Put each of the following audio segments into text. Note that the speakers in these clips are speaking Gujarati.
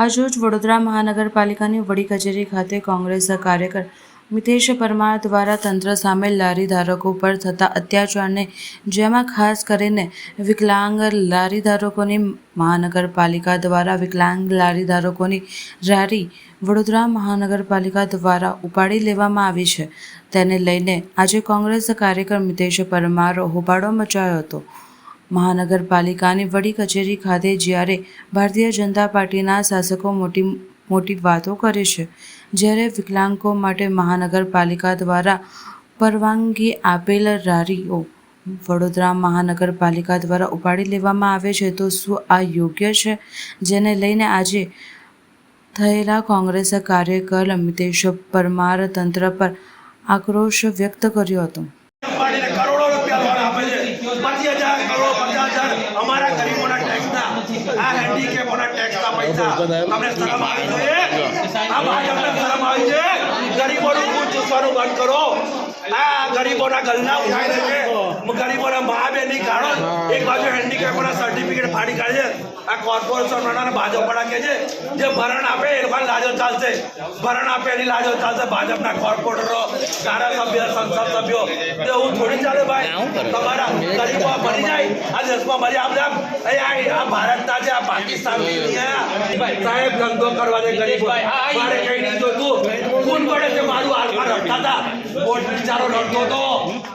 આજરોજ વડોદરા મહાનગરપાલિકાની વડી કચેરી ખાતે કોંગ્રેસના કાર્યકર મિતેશ પરમાર દ્વારા તંત્ર સામે લારી ધારકો પર થતા અત્યાચારને જેમાં ખાસ કરીને વિકલાંગ લારી ધારકોની મહાનગરપાલિકા દ્વારા વિકલાંગ લારી ધારકોની રારી વડોદરા મહાનગરપાલિકા દ્વારા ઉપાડી લેવામાં આવી છે. તેને લઈને આજે કોંગ્રેસ કાર્યકર મિતેશ પરમાર હોબાળો મચાયો હતો. મહાનગરપાલિકાની વડી કચેરી ખાતે જ્યારે ભારતીય જનતા પાર્ટીના શાસકો મોટી મોટી વાતો કરે છે, જ્યારે વિકલાંગો માટે મહાનગરપાલિકા દ્વારા પરવાનગી આપેલ રારીઓ વડોદરા મહાનગરપાલિકા દ્વારા ઉપાડી લેવામાં આવે છે, તો શું આ યોગ્ય છે? જેને લઈને આજે થયેલા કોંગ્રેસ કાર્યકર મિતેશ પરમાર તંત્ર પર આક્રોશ વ્યક્ત કર્યો હતો. હજાર અમારા ગરીબોના ટેક્સના આ હેન્ડીકેપોના ટેક્સના પૈસા તમને શરમ આવી છે? આ ભાજપને શરમ આવી છે? ગરીબોનું ખૂન ચૂસવાનું બંધ કરો. આ ગરીબોના ગલના ઉઠાઈ દે છે ગરીબોના કારણ એક બાજુ હેન્ડીકેપોના સર્ટિફિકેટ ફાડી કાઢે છે. આ કોર્પોરેશન વાળાને ભાજપવાળા કે છે જે ભરણ આપે એ લોકોને લાજો ચાલશે. ભરણ આપે એની લાજો ચાલશે. ભાજપના કોર્પોરેટરો ધારાસભ્ય સંસદ સભ્યો તો એવું થોડી ચાલે ભાઈ. તમારા ગરીબો મરી જાય આ દેશમાં મરી આમ આમ આ આ ભારતના છે આ પાકિસ્તાન સાહેબ ધંધો કરવા દે ગરીબ મારે કઈ નહીં જોતું. ખૂન પડે છે મારું આલ્ફા રડતા હતા. બોટ બિચારો રડતો હતો.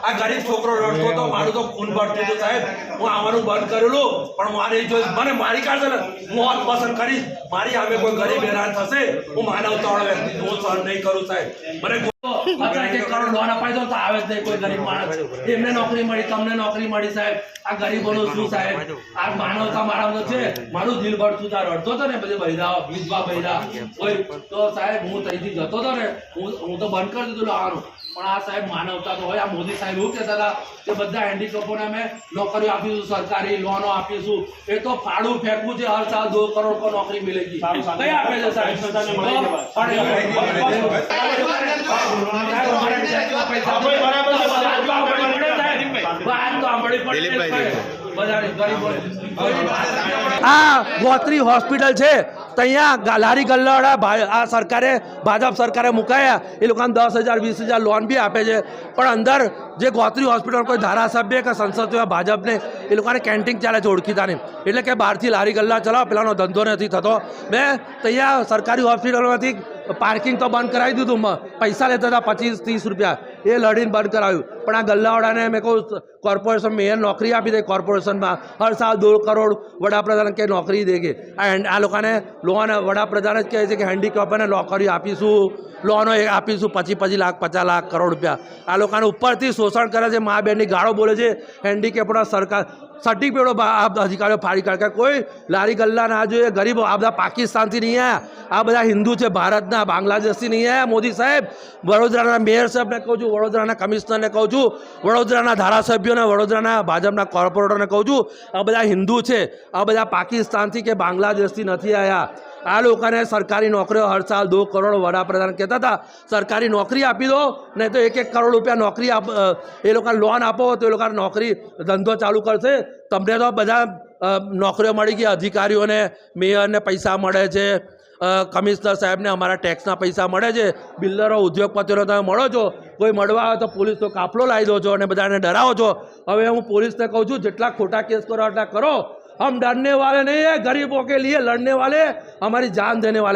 આ ગરીબ છોકરો રડતો હતો. મારું તો ખૂન પડતું હતું સાહેબ. હું આવવાનું બંધ કરેલું. પણ મારે જો મને મારી કાઢશે ને મોત પસંદ કરીશ. મારી સામે કોઈ ગરીબ હેરાન થશે. હું માનવતાવાળો વ્યક્તિ. હું સહન નહીં કરું સાહેબ. મને કોઈ કરોડ લોન અપાઈ દો તો આવે જ નહીં કોઈ ગરીબ માણસ. એમને નોકરી મળી તમને નોકરી મળી સાહેબ. આ ગરીબોનું શું સાહેબ? આ માનવતા મારામાં છે. મારું દિલ ભરતું તાર. રડતો હતો ને બધી બૈરા વિધવા બૈરા કોઈ તો સાહેબ હું ત્યાંથી જતો હતો ને હું હું તો બંધ કરી દીધું લાવવાનું પણ આ સાહેબ માનવતા તો હોય. આ મોદી સાહેબ એવું કહેતા હતા કે બધા હેન્ડીકેપોને અમે નોકરીઓ આપીશું સરકારી લોનો આપીશું. એ તો ફાડું ફેંકવું છે. હર સાલ દો કરોડ પર નોકરી મિલેગી. કઈ આપે છે સાહેબ? આ ગોત્રી હોસ્પિટલ છે. ત્યાં લારી ગલ્લાવાળા ભા- આ સરકારે ભાજપ સરકારે મુકાયા. એ લોકોને દસ હજાર વીસ હજાર લોન બી આપે છે. પણ અંદર જે ગોત્રી હોસ્પિટલ કોઈ ધારાસભ્ય કે સંસદ હોય ભાજપને એ લોકોને કેન્ટીન ચાલે છે ઓળખીતા નહીં. એટલે કે બહારથી લારી ગલ્લા ચલાવો પેલાનો ધંધો નથી થતો. મેં ત્યાં સરકારી હોસ્પિટલમાંથી પાર્કિંગ તો બંધ કરાવી દીધું પૈસા લેતા હતા પચીસ, ત્રીસ રૂપિયા. એ લડીને બંધ કરાવ્યું પણ આ ગલ્લાવાળાને મેં કહું કોર્પોરેશન મેયર નોકરી આપી દે કોર્પોરેશનમાં હર સાલ દોઢ કરોડ વડાપ્રધાન કે નોકરી દે કે. આ લોકોને લોન વડાપ્રધાન જ કહે છે કે હેન્ડીકેપને નોકરી આપીશું. લોનો આપીશું પચીસ પચીસ લાખ, પચાસ લાખ કરોડ રૂપિયા. આ લોકોને ઉપરથી શોષણ કરે છે, મા બહેનની ગાળો બોલે છે. હેન્ડીકેપના સરકાર સર્ટિફિકેટો અધિકારીઓ ફાડી કાઢે કોઈ લારી ગલ્લા ના જોઈએ, ગરીબો, આ બધા પાકિસ્તાનથી નહીં આવ્યા આ બધા હિન્દુ છે, ભારતના. બાંગ્લાદેશથી નહીં આવ્યા, મોદી સાહેબ. વડોદરાના મેયર સાહેબને કહું છું, વડોદરાના કમિશનરને કહું છું, વડોદરાના ધારાસભ્યોને, વડોદરાના ભાજપના કોર્પોરેટરને કહું છું, આ બધા હિન્દુ છે, આ બધા પાકિસ્તાનથી કે બાંગ્લાદેશથી નથી આવ્યા આ લોકોને સરકારી નોકરીઓ હર સાલ દો કરોડ વડાપ્રધાન કહેતા હતા. સરકારી નોકરી આપી દો, નહીં તો એક એક કરોડ રૂપિયા નોકરી આપ એ લોકોને લોન આપો, તો એ લોકોને નોકરી ધંધો ચાલુ કરશે. તમને તો બધા નોકરીઓ મળી ગઈ, અધિકારીઓને, મેયરને પૈસા મળે છે કમિશનર સાહેબને અમારા ટેક્સના પૈસા મળે છે. બિલ્ડરો, ઉદ્યોગપતિઓ તમે મળો છો. કોઈ મળવા આવે તો પોલીસનો કાફલો લાવી દો છો અને બધાને ડરાવો છો. હવે હું પોલીસને કહું છું, જેટલા ખોટા કેસ કરો એટલા કરો. હમ ડરને વાળે નહીં ગરીબો કે લીએ, લડને વાલે હમારી જાન દેને વાલે